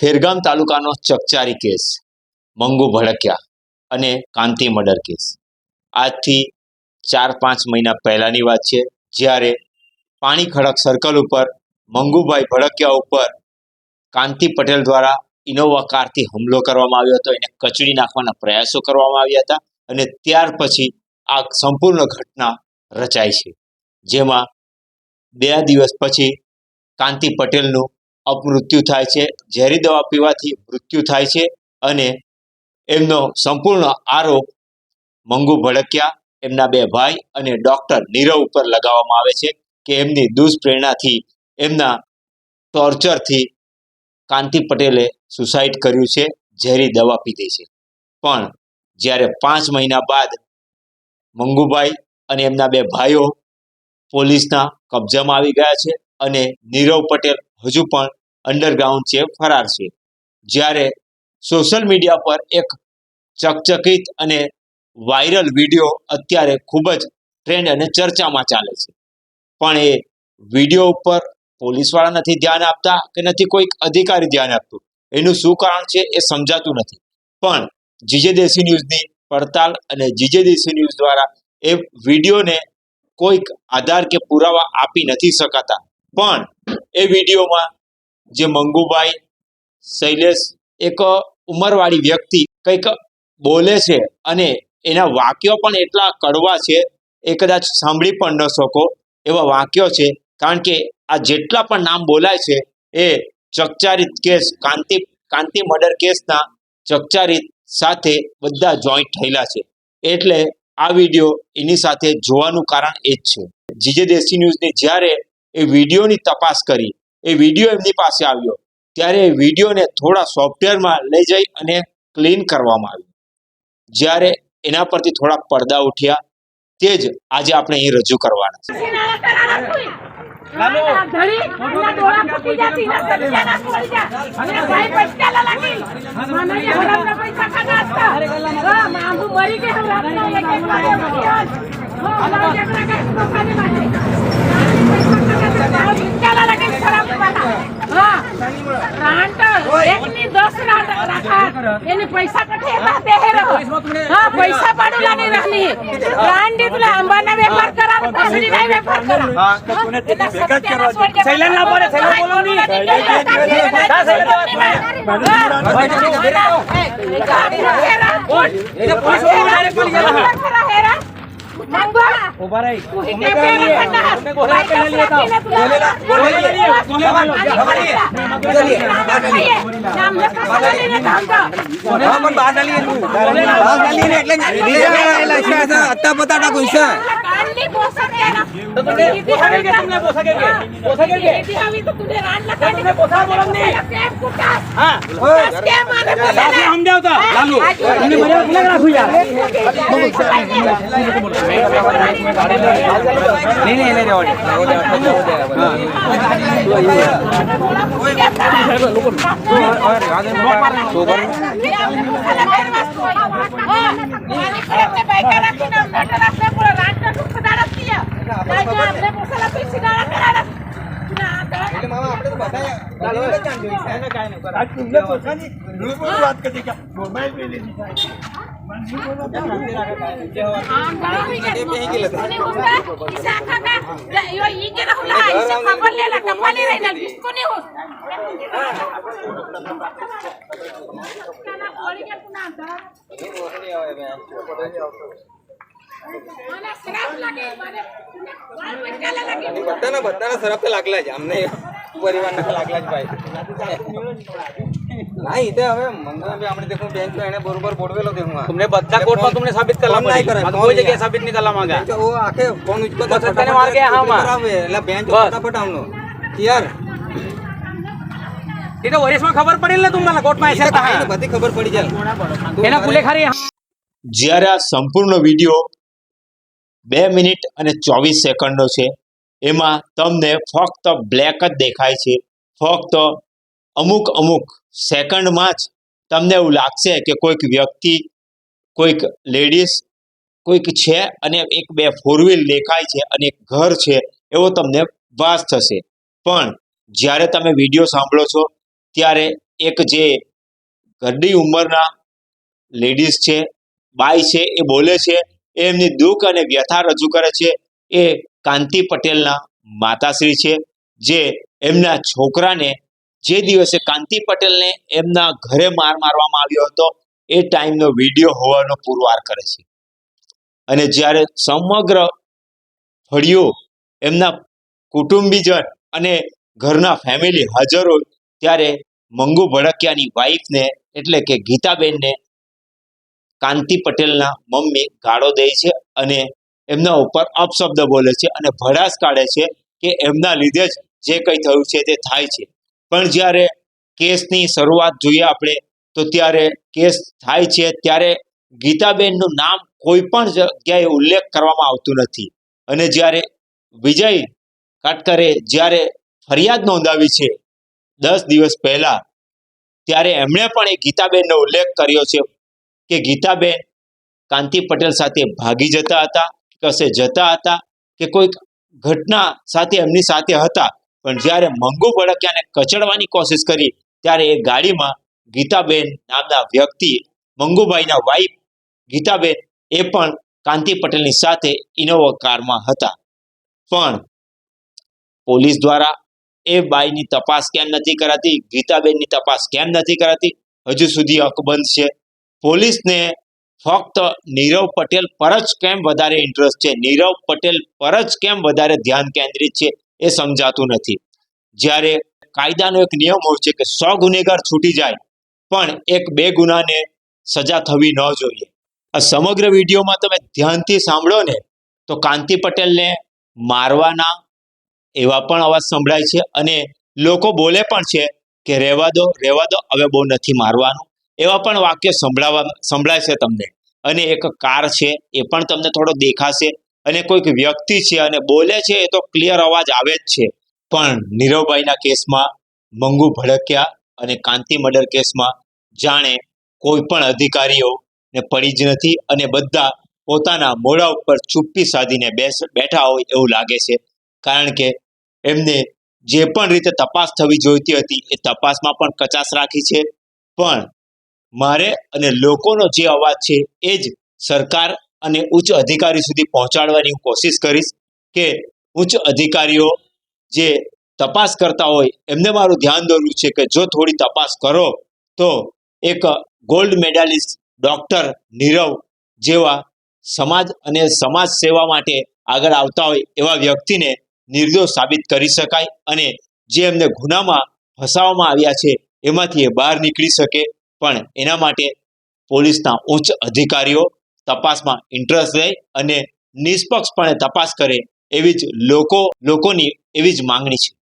Khergam તાલુકાનો ચકચારી case, મંગુ ભડકિયા અને કાંતિ murder case. આજથી ચાર પાંચ મહિના પહેલાની વાત છે, જ્યારે પાણી ખડક સર્કલ ઉપર, મંગુભાઈ ભડકિયા ઉપર કાંતિ પટેલ દ્વારા ઇનોવા કારથી હુમલો કરવામાં આવ્યો હતો. એને કચડી નાખવાના પ્રયાસો કરવામાં આવ્યા હતા અને ત્યાર પછી આ સંપૂર્ણ ઘટના રચાઈ છે. જેમાં બે દિવસ પછી કાંતિ પટેલનું અપમૃત્યુ થાય છે. ઝેરી દવા પીવાથી મૃત્યુ થાય છે અને એમનો સંપૂર્ણ આરોપ મંગુ ભડકિયા, એમના બે ભાઈ અને ડોક્ટર નીરવ ઉપર લગાવવામાં આવે છે કે એમની દુષ્પ્રેરણાથી, એમના ટોર્ચરથી કાંતિ પટેલે સુસાઇડ કર્યું છે, ઝેરી દવા પીધી છે. પણ જ્યારે પાંચ મહિના બાદ મંગુભાઈ અને એમના બે ભાઈઓ પોલીસના કબજામાં આવી ગયા છે અને નીરવ પટેલ હજુ પણ અંડરગ્રાઉન્ડ છે, ફરાર છે. જ્યારે સોશિયલ મીડિયા પર એક ચકચકિત અને વાયરલ વીડિયો અત્યારે ખૂબ જ ટ્રેન્ડ અને ચર્ચામાં ચાલે છે. પણ એ વીડિયો ઉપર પોલીસવાળા નથી ધ્યાન આપતા કે નથી કોઈક અધિકારી ધ્યાન આપતું? એનું શું કારણ છે એ સમજાતું નથી. પણ જીજે દેશી ન્યૂઝની પડતાલ અને જીજે દેશી ન્યૂઝ દ્વારા એ વિડીયોને કોઈક આધાર કે પુરાવા આપી નથી શકાતા. પણ એ વિડીયોમાં જે મંગુભાઈ, શૈલેષ એક ઉંમરવાળી વ્યક્તિ કંઈક બોલે છે અને એના વાક્યો પણ એટલા કડવા છે, એ કદાચ સાંભળી પણ ન શકો એવા વાક્યો છે. કારણ કે આ જેટલા પણ નામ બોલાય છે, એ ચકચારિત કેસ, કાંતિ કાંતિ મર્ડર કેસના ચકચારિત સાથે બધા જોઈન્ટ થયેલા છે. એટલે આ વીડિયો એની સાથે જોવાનું કારણ એ જ છે. જીજે દેશી ન્યૂઝને જ્યારે એ વિડીયોની તપાસ કરી, એ વીડિયો એમની પાસે આવ્યો, ત્યારે એ વિડીયોને થોડા સોફ્ટવેરમાં લઈ જઈ અને ક્લીન કરવામાં આવ્યું. જ્યારે એના પરથી થોડા પડદા ઉઠ્યા, તે જ આજે આપણે અહીં રજૂ કરવાના છે. જાતી ના સત્યા ના છોડી જા અને ભાઈ પૈસા લાગી મને જે હરામના પૈસા ખાના હતા હા મામુ મરી ગયો રાતનો એક એક વાગે મરી ગયો હા. અમારા જગડા કે તો ખાલી માટે પૈસા લાગે ખરાબ વાલા હા રાંટ એકની 10 રાંટ રાખા એની પૈસા કઠે રાતે હેરો હા પૈસા પાડું લાની રહની રાંડી તુલા અંબાના વેપાર કરા કોસડી ના વેપાર કરા હા સૈલાન ના પડે, સૈલાન બોલો નહીં. જા, સૈલાન એટલે કોહરા પહેલા લીએ હતા. બોલેલા, બોલેલા લીએ. બોલેલા લો. જા, બહાર લીએ. હા, પણ બહાર ના લીએ તું. બોલેલા લો. બહાર ના લઈને એટલે લીધેલા છે આ અત્તા પતાટા કોઈ છે તો તમને પોસા કે કે તમને પોસા કે કે? પોસા કે કે? તમને પોસા બોલો નહીં. હા. લાલુ સમજાવતા. લાલુ. તમને મર્યાદા કોને રાખું યાર? નહીં નહીં એને રહેવા બધાના બધાના સરફ લાગલા જ પરિવાર એ તો વરિસમાં ખબર પડેલ ને તમને કોર્ટમાં એસે ખબર પડી જાય. એના પુલે ખારી. આ સંપૂર્ણ વીડિયો બે મિનિટ અને ચોવીસ સેકન્ડ નો છે એમાં તમને ફક્ત બ્લેક જ દેખાય છે. ફક્ત અમુક અમુક સેકન્ડમાં જ તમને એવું લાગશે કે કોઈક વ્યક્તિ, કોઈક લેડીઝ કોઈક છે અને એક બે ફોર વ્હીલ દેખાય છે અને એક ઘર છે, એવો તમને વાસ થશે. પણ જ્યારે તમે વીડિયો સાંભળો છો, ત્યારે એક જે ઘરડી ઉંમરના લેડીઝ છે, બાઈ છે, એ બોલે છે, એ એમની દુઃખ અને વ્યથા રજૂ કરે છે, એ કાંતિ પટેલના માતાશ્રી છે, જે એમના છોકરાને જે દિવસે કાંતિ પટેલને એમના ઘરે માર મારવામાં આવ્યો હતો, એ ટાઈમનો વીડિયો હોવાનો પુરવાર કરે છે. અને જ્યારે સમગ્ર ફળિયું એમના કુટુંબીજન અને ઘરના ફેમિલી હાજર હોય, ત્યારે મંગુ ભડકિયાની વાઈફને એટલે કે ગીતાબેનને કાંતિ પટેલના મમ્મી ગાળો દે છે અને એમના ઉપર અપશબ્દ બોલે છે અને ભડાસ કાઢે છે કે એમના લીધે જ જે કંઈ થયું છે તે થાય છે. પણ જ્યારે કેસની શરૂઆત જોઈએ આપણે, તો ત્યારે કેસ થાય છે ત્યારે ગીતાબેનનું નામ કોઈ પણ જગ્યાએ ઉલ્લેખ કરવામાં આવતું નથી. અને જ્યારે વિજય કાટકરે જ્યારે ફરિયાદ નોંધાવી છે દસ દિવસ પહેલા, ત્યારે એમણે પણ એ ગીતાબેનનો ઉલ્લેખ કર્યો છે કે ગીતાબેન કાંતિ પટેલ સાથે ભાગી જતા હતા કશે જતા હતા કે કોઈક ઘટના સાથે એમની સાથે હતા. પણ જ્યારે મંગુ ભડકિયાને કચડવાની કોશિશ કરી, ત્યારે એ ગાડીમાં ગીતાબેન નામના વ્યક્તિ, મંગુભાઈના વાઈફ ગીતાબેન, એ પણ કાંતિ પટેલની સાથે ઇનોવા કારમાં હતા. પણ પોલીસ દ્વારા એ બાઈની તપાસ કેમ નથી કરાતી? ગીતાબેનની તપાસ કેમ નથી કરાતી? હજુ સુધી અકબંધ છે. પોલીસને ફક્ત નીરવ પટેલ પર જ કેમ વધારે ઇન્ટરેસ્ટ છે? નીરવ પટેલ પર જ કેમ વધારે ધ્યાન કેન્દ્રિત છે એ સમજાતું નથી. જ્યારે કાયદાનો એક નિયમ હોય છે કે સો ગુનેગાર છૂટી જાય, પણ એક બે ગુનાને સજા થવી ન જોઈએ. આ સમગ્ર વિડીયોમાં તમે ધ્યાનથી સાંભળો ને, તો કાંતિ પટેલને મારવાના એવા પણ અવાજ સંભળાય છે અને લોકો બોલે પણ છે કે રહેવા દો રહેવા દો, હવે બહુ નથી મારવાનું. એવા પણ વાક્ય સંભળાવા, સંભળાય છે તમને. અને એક કાર છે, એ પણ તમને થોડો દેખાશે. અને કોઈક વ્યક્તિ છે અને બોલે છે, એ તો ક્લિયર અવાજ આવે જ છે. પણ નીરવભાઈના કેસમાં, મંગુ ભડક્યા અને કાંતિ મર્ડર કેસમાં જાણે કોઈ પણ અધિકારીઓ ને પડી જ નથી અને બધા પોતાના મોઢા ઉપર ચુપ્પી સાધીને બેસ, બેઠા હોય એવું લાગે છે. કારણ કે એમને જે પણ રીતે તપાસ થવી જોઈતી હતી, એ તપાસમાં પણ કચાશ રાખી છે. પણ મારે અને લોકોનો જે અવાજ છે એ જ સરકાર અને ઉચ્ચ અધિકારી સુધી પહોંચાડવાની હું કોશિશ કરીશ કે ઉચ્ચ અધિકારીઓ જે તપાસ કરતા હોય, એમને મારું ધ્યાન દોર્યું છે કે જો થોડી તપાસ કરો, તો એક ગોલ્ડ મેડાલિસ્ટ ડૉક્ટર નીરવ જેવા સમાજ અને સમાજ સેવા માટે આગળ આવતા હોય એવા વ્યક્તિને નિર્દોષ સાબિત કરી શકાય અને જે એમને ગુનામાં ફસાવવામાં આવ્યા છે, એમાંથી એ બહાર નીકળી શકે. પણ એના માટે પોલીસના ઉચ્ચ અધિકારીઓ તપાસમાં ઇન્ટરેસ્ટ લે અને નિષ્પક્ષપણે તપાસ કરે એવી જ લોકો, લોકોની એવી જ માંગણી છે.